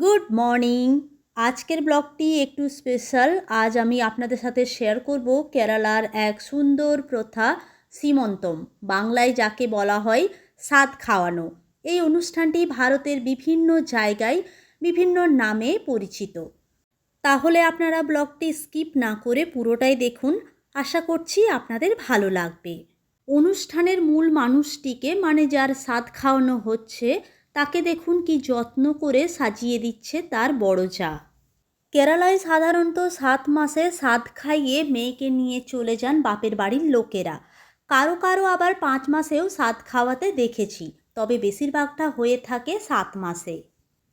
Good morning. আজকের ব্লগটি একটু স্পেশাল। আজ আমি আপনাদের সাথে শেয়ার করব কেরালার এক সুন্দর প্রথা, সীমন্তম, বাংলায় যাকে বলা হয় সাদ খাওয়ানো। এই অনুষ্ঠানটি ভারতের বিভিন্ন জায়গায় বিভিন্ন নামে পরিচিত। তাহলে আপনারা ব্লগটি স্কিপ না করে পুরোটাই দেখুন। আশা করছি আপনাদের ভালো লাগবে। অনুষ্ঠানের মূল মানুষটিকে মানে যার স্বাদ খাওয়ানো হচ্ছে তাকে দেখুন কি যত্ন করে সাজিয়ে দিচ্ছে তার বড় চা কেরালায় সাধারণত সাত মাসে সাত খাইয়ে মেয়েকে নিয়ে চলে যান বাপের বাড়ির লোকেরা। কারও কারও আবার পাঁচ মাসেও সাত খাওয়াতে দেখেছি, তবে বেশিরভাগটা হয়ে থাকে সাত মাসে।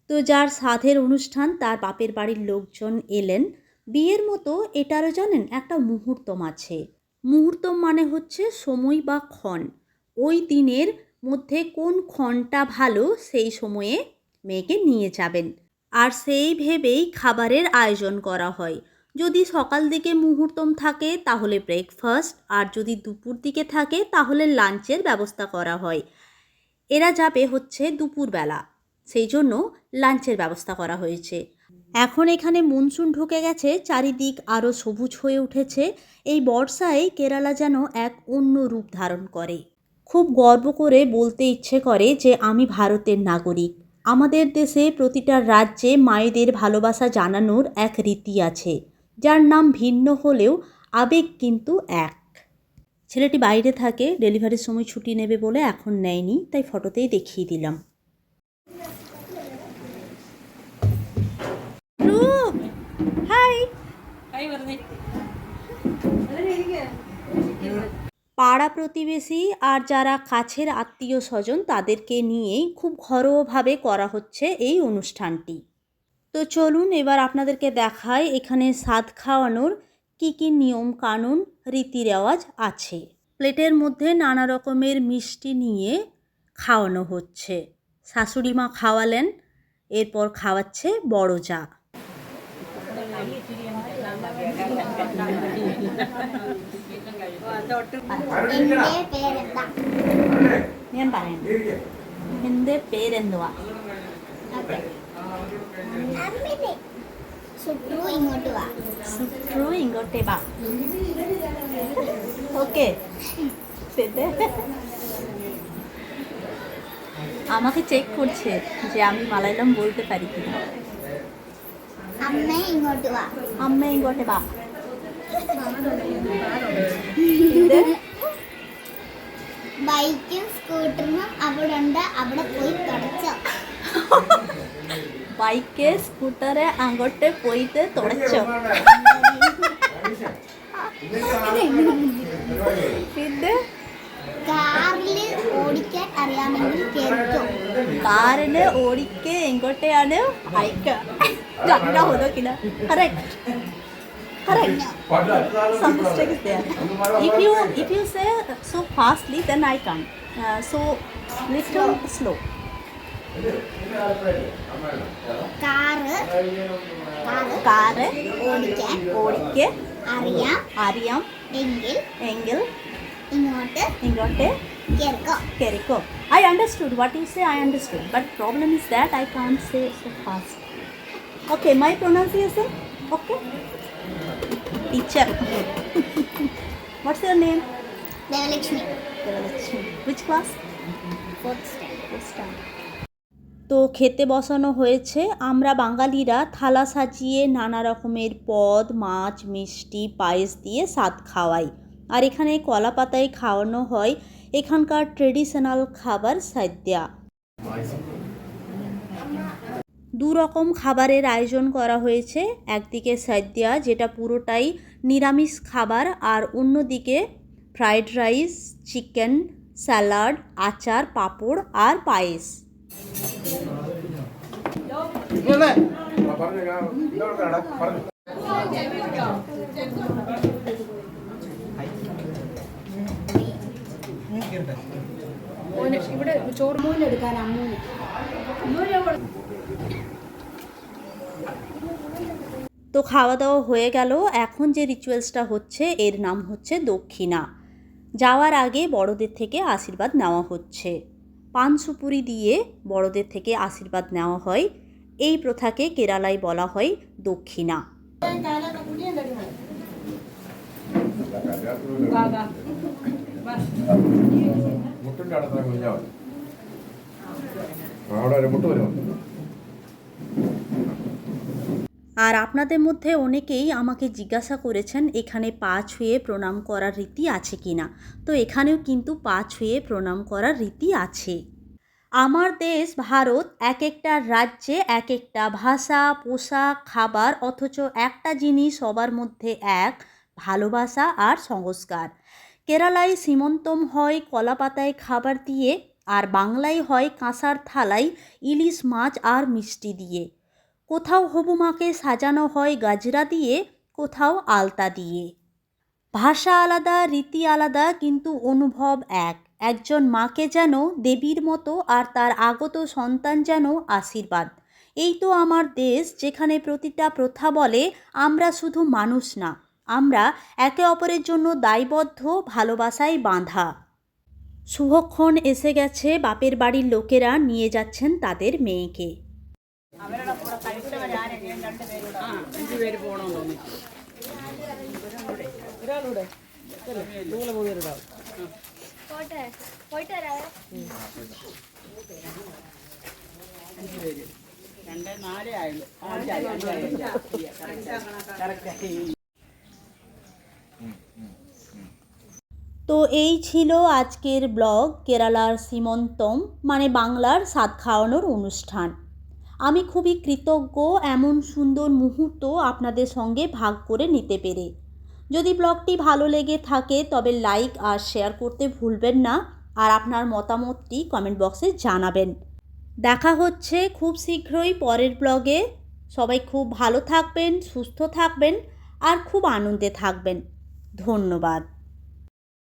তো যার সাধের অনুষ্ঠান তার বাপের বাড়ির লোকজন এলেন। বিয়ের মতো এটারও জানেন একটা মুহূর্তম আছে। মুহূর্তম মানে হচ্ছে সময় বা ক্ষণ। ওই দিনের মধ্যে কোন ক্ষণটা ভালো সেই সময়ে মেয়েকে নিয়ে যাবেন। আর সেই ভেবেই খাবারের আয়োজন করা হয়। যদি সকাল দিকে মুহূর্তম থাকে, তাহলে ব্রেকফাস্ট আর যদি দুপুর দিকে থাকে, তাহলে লাঞ্চের ব্যবস্থা করা হয়। এরা যাবে হচ্ছে দুপুরবেলা। সেই জন্য লাঞ্চের ব্যবস্থা করা হয়েছে। এখন এখানে মনসুন ঢুকে গেছে, চারিদিক আরও সবুজ হয়ে উঠেছে। এই বর্ষায় কেরালা যেন এক অন্য রূপ ধারণ করে। খুব গর্ব করে বলতে ইচ্ছে করে যে আমি ভারতের নাগরিক। আমাদের দেশে প্রতিটা রাজ্যে মায়েদের ভালোবাসা জানানোর এক রীতি আছে যার নাম ভিন্ন হলেও আবেগ কিন্তু এক। ছেলেটি বাইরে থাকে ডেলিভারির সময় ছুটি নেবে বলে এখন নেয়নি তাই ফটোতেই দেখিয়ে দিলাম। রূপ! হাই! পাড়া প্রতিবেশী আর যারা কাছের আত্মীয় স্বজন তাদেরকে নিয়েই খুব ঘরোয়াভাবে করা হচ্ছে এই অনুষ্ঠানটি। তো চলুন এবার আপনাদেরকে দেখায় এখানে স্বাদ খাওয়ানোর কী কী নিয়ম কানুন, রীতি রেওয়াজ আছে। প্লেটের মধ্যে নানা রকমের মিষ্টি নিয়ে খাওয়ানো হচ্ছে। শাশুড়ি মা খাওয়ালেন, এরপর খাওয়াচ্ছে বড় যা। എന്റെ പേരെന്താ ഞാൻ പറയാം എൻ്റെ പേരെന്തുവാ ഓക്കെ അമ്മിനെ സുട്രു ഇങ്ങോട്ട് വാ സുട്രു ഇങ്ങോട്ടേ വാ ওকে সেটা আমাকে চেক করছে যে আমি মালায়ালাম বলতে পারি কিনা അമ്മ ഇങ്ങോട്ട് വാ അമ്മ ഇങ്ങോട്ട് വാ ബൈക്കും സ്കൂട്ടറിനും അവിടെ ഉണ്ട്. അവിടെ പോയി തുടച്ചോ. ബൈക്ക് സ്കൂട്ടറെ അങ്ങോട്ട് പോയിട്ട് തുടച്ചോ. പിന്നെ കാറിൽ ഓടിക്കാൻ അറിയാമെങ്കിൽ കേറിക്കോ കാറിന് ഓടിക്ക് എങ്ങോട്ടെയാണ്? അയക്കുക രണ്ടാ ഹോദോക്കില്ല correct Correct some mistake is there. If you if you say so fastly, then I can't. Uh, so little slow. Car car car ഓടിക്കാൻ ഓടിക്ക് അറിയാം അറിയാം എങ്കിൽ എങ്കിൽ ഇങ്ങോട്ട് ഇങ്ങോട്ട് കേറിക്കോ കയറിക്കോ I understood what you say. I understood, but problem is that I can't say so fast. Okay, my pronunciation. Okay? Teacher. What's your name? Devalakshmi. Devalakshmi. Which class? Fourth standard. Fourth standard. তো খেতে বসানো হয়েছে আমরা বাঙালিরা থালা সাজিয়ে নানা রকমের পদ মাছ মিষ্টি পায়েস দিয়ে স্বাদ খাওয়াই আর এখানে কলা পাতায় খাওয়ানো হয় এখানকার ট্রেডিশনাল খাবার সাদ্যা দু রকম খাবারের আয়োজন করা হয়েছে একদিকে সাদ্যা যেটা পুরোটাই নিরামিষ খাবার আর অন্যদিকে ফ্রাইড রাইস চিকেন স্যালাড আচার পাঁপড় আর পায়েস മോന് ഇവിടെ ചോറ് മോന് എടുക്കാൻ അമ്മൂന് তো খাওয়া দাওয়া হয়ে গেল এখন যে রিচুয়ালসটা হচ্ছে এর নাম হচ্ছে দক্ষিণা যাওয়ার আগে বড়দের থেকে আশীর্বাদ নেওয়া হচ্ছে পান সুপুরি দিয়ে বড়দের থেকে আশীর্বাদ নেওয়া হয় এই প্রথাকে কেরালায় বলা হয় দক্ষিণা മുട്ടിന്റെ അടുത്ത് കുഞ്ഞാൽ മതി അവിടെ ഒരു മുട്ട് വരും আর আপনাদের মধ্যে অনেকেই আমাকে জিজ্ঞাসা করেছেন, এখানে পা ছুঁয়ে প্রণাম করার রীতি আছে কি না তো এখানেও কিন্তু পা ছুঁয়ে প্রণাম করার রীতি আছে। আমার দেশ, ভারত এক একটা রাজ্যে এক একটা ভাষা, পোশাক, খাবার, অথচ একটা জিনিস সবার মধ্যে এক, ভালোবাসা আর সংস্কার। কেরালায় সীমন্তম হয় কলাপাতায় খাবার দিয়ে, আর বাংলায় হয় কাঁসার থালায় ইলিশ মাছ আর মিষ্টি দিয়ে। কোথাও হবু মাকে সাজানো হয় গাজরা দিয়ে, কোথাও আলতা দিয়ে। ভাষা আলাদা, রীতি আলাদা, কিন্তু অনুভব এক। একজন মাকে যেন দেবীর মতো আর তার আগত সন্তান যেন আশীর্বাদ। এই তো আমার দেশ, যেখানে প্রতিটা প্রথা বলে, আমরা শুধু মানুষ না, আমরা একে অপরের জন্য দায়বদ্ধ, ভালোবাসায় বাঁধা। শুভক্ষণ এসে গেছে, বাপের বাড়ির লোকেরা নিয়ে যাচ্ছেন তাদের মেয়েকে। പേര് പോകണമെന്ന് തോന്നി ഒരാളൂടെ നിങ്ങളെ മൂന്നുപേരുണ്ടാവും രണ്ട് നാല് ആയുള്ളൂ അഞ്ചായി അഞ്ചായി കറക്റ്റായി তো এই ছিল আজকের ব্লগ কেরালার সীমন্তম মানে বাংলার স্বাদ খাওয়ানোর অনুষ্ঠান আমি খুবই কৃতজ্ঞ এমন সুন্দর মুহূর্ত আপনাদের সঙ্গে ভাগ করে নিতে পেরে। যদি ব্লগটি ভালো লেগে থাকে, তবে লাইক আর শেয়ার করতে ভুলবেন না আর আপনার মতামতটি কমেন্ট বক্সে জানাবেন। দেখা হচ্ছে খুব শীঘ্রই পরের ব্লগে। সবাই খুব ভালো থাকবেন, সুস্থ থাকবেন আর খুব আনন্দে থাকবেন। ধন্যবাদ।